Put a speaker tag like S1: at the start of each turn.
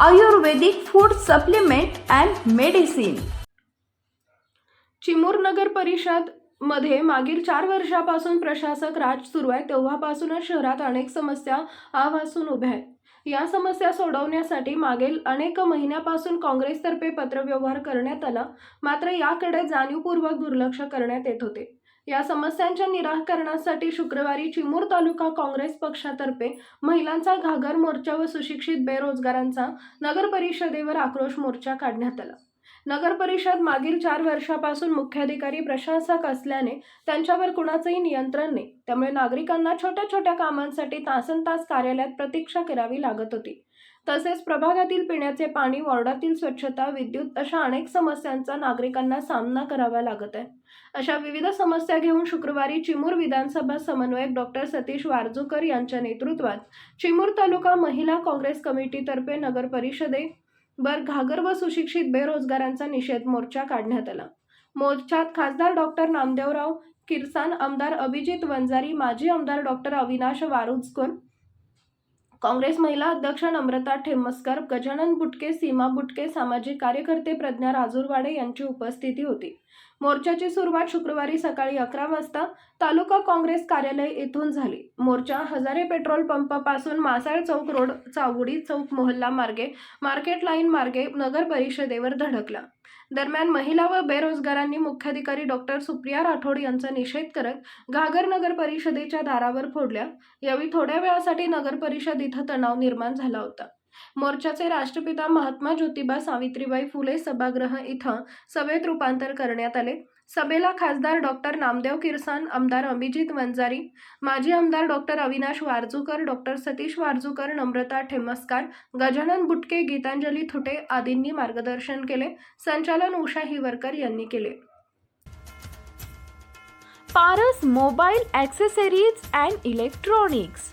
S1: Ayurvedic food supplement and medicine.
S2: Chimur नगर परिषदमध्ये मागील चार वर्षापासून प्रशासक राज सुरू आहे. तेव्हापासूनच शहरात अनेक समस्या आवासून उभ्या आहेत. या समस्या सोडवण्यासाठी मागील अनेक महिन्यापासून काँग्रेसतर्फे पत्रव्यवहार करण्यात आला. मात्र याकडे जाणीवपूर्वक दुर्लक्ष करण्यात येत होते. या समस्यांच्या निराकरणासाठी शुक्रवारी चिमूर तालुका काँग्रेस पक्षातर्फे महिलांचा घागर मोर्चा व सुशिक्षित बेरोजगारांचा नगर परिषदेवर आक्रोश मोर्चा काढण्यात आला. नगर परिषद मागील चार वर्षापासून मुख्याधिकारी प्रशासक असल्याने त्यांच्यावर कुणाचंही नियंत्रण नाही. त्यामुळे नागरिकांना छोट्या छोट्या कामांसाठी तासन तास कार्यालयात प्रतीक्षा करावी लागत होती. तसेच प्रभागातील पिण्याचे पाणी वॉर्डातील स्वच्छता विद्युत अशा अनेक समस्यांचा नागरिकांना सामना करावा लागत आहे. अशा विविध समस्या घेऊन शुक्रवारी चिमूर विधानसभा समन्वयक डॉक्टर सतीश वारजूकर यांच्या नेतृत्वात चिमूर तालुका महिला काँग्रेस कमिटीतर्फे नगर परिषदे बर घागर व सुशिक्षित बेरोजगारांचा निषेध मोर्चा काढण्यात आला. मोर्चात खासदार डॉक्टर नामदेवराव किरसान आमदार अभिजित वंजारी माजी आमदार डॉक्टर अविनाश वारुजकर काँग्रेस महिला अध्यक्ष नम्रता ठेमस्कर गजानन बुटके सीमा बुटके सामाजिक कार्यकर्ते प्रज्ञा राजूरवाडे यांची उपस्थिती होती. मोर्चाची सुरुवात शुक्रवारी सकाळी अकरा वाजता तालुका काँग्रेस कार्यालय येथून झाली. मोर्चा हजारे पेट्रोल पंपापासून मासाळ चौक रोड चावडी चौक मोहल्ला मार्गे मार्केट लाईन मार्गे नगर परिषदेवर धडकला. दरम्यान महिला व बेरोजगारांनी मुख्याधिकारी डॉक्टर सुप्रिया राठोड यांचा निषेध करत घागर नगर परिषदेच्या दारावर फोडल्या. यावेळी थोड्या वेळासाठी नगर परिषद इथं तणाव निर्माण झाला होता. मोर्चाचे राष्ट्रपिता महात्मा ज्योतिबा सावित्रीबाई फुले सभागृह इथं सभेत रूपांतर करण्यात आले. सभेला खासदार डॉक्टर नामदेव किरसान आमदार अभिजित वंजारी माजी आमदार डॉक्टर अविनाश वारजूकर डॉक्टर सतीश वारजूकर नम्रता ठेमस्कार गजानन बुटके गीतांजली थुटे आदींनी मार्गदर्शन केले. संचालन उषा हिवरकर यांनी केले.
S1: Paras mobile accessories and electronics.